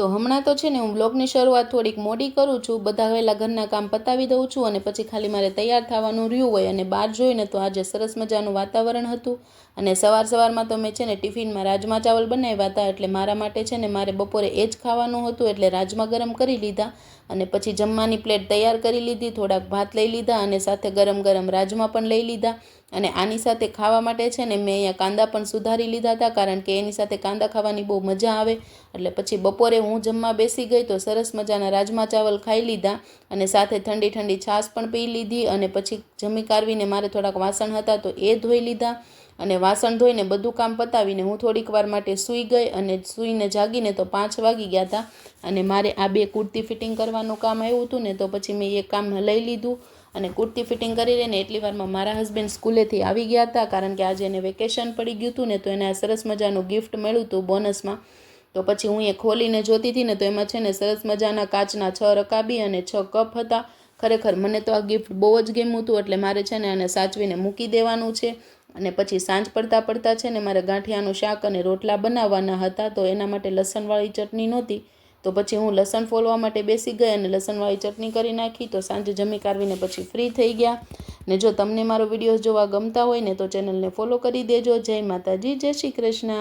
તો હમણાં તો છે ને હું બ્લોગની શરૂઆત થોડીક મોડી કરું છું, બધા વહેલા ઘરના કામ પતાવી દઉં છું અને પછી ખાલી મારે તૈયાર થવાનું રહ્યું હોય અને બહાર જોઈને તો આજે સરસ મજાનું વાતાવરણ હતું. અને સવાર સવારમાં તો મેં છે ને ટિફિનમાં રાજમા ચાવલ બનાવ્યા હતા, એટલે મારા માટે છે ને મારે બપોરે એ જ ખાવાનું હતું, એટલે રાજમા ગરમ કરી લીધા અને પછી જમવાની પ્લેટ તૈયાર કરી લીધી, થોડાક ભાત લઈ લીધા અને સાથે ગરમ ગરમ રાજમા પણ લઈ લીધા. અને આની સાથે ખાવા માટે છે ને મેં અહીંયા કાંદા પણ સુધારી લીધા હતા, કારણ કે એની સાથે કાંદા ખાવાની બહુ મજા આવે, એટલે પછી બપોરે હું જમવા બેસી ગઈ તો સરસ મજાના રાજમા ચાવલ ખાઈ લીધા અને સાથે ઠંડી ઠંડી છાશ પણ પી લીધી અને પછી જમી કારવીને મારે થોડાક વાસણ હતા તો એ ધોઈ લીધા અને વાસણ ધોઈને બધું કામ પતાવીને હું થોડીક વાર માટે સૂઈ ગઈ અને સૂઈને જાગીને તો પાંચ વાગી ગયા હતા અને મારે આ બે કુર્તી ફિટિંગ કરવાનું કામ આવ્યું હતું ને તો પછી મેં એ કામ લઈ લીધું અને કુર્તી ફિટિંગ કરી લઈને એટલી વારમાં મારા હસબન્ડ સ્કૂલેથી આવી ગયા હતા કારણ કે આજે એને વેકેશન પડી ગયું હતું ને તો એને આ સરસ મજાનું ગિફ્ટ મળ્યું હતું બોનસમાં તો પછી હું એ ખોલીને જોતી હતી ને તો એમાં છે ને સરસ મજાના કાચના છ રકાબી અને છ કપ હતા. ખરેખર મને તો આ ગિફ્ટ બહુ જ ગમ્યું હતું, એટલે મારે છે ને આને સાચવીને મૂકી દેવાનું છે. અને પછી સાંજ પડતા પડતા છે ને મારે ગાંઠિયાનું શાક અને રોટલા બનાવવાના હતા, તો એના માટે લસણવાળી ચટણી નહોતી. તો પછી હું લસણ ફોલવા માટે બેસી ગઈ અને લસણવાળી ચટણી કરી નાખી, તો સાંજે જમી કાઢવીને પછી ફ્રી થઈ ગયા. ને જો તમને મારો વીડિયો જોવા ગમતા હોય ને તો ચેનલને ફોલો કરી દેજો. જય માતાજી, જય શ્રી કૃષ્ણ.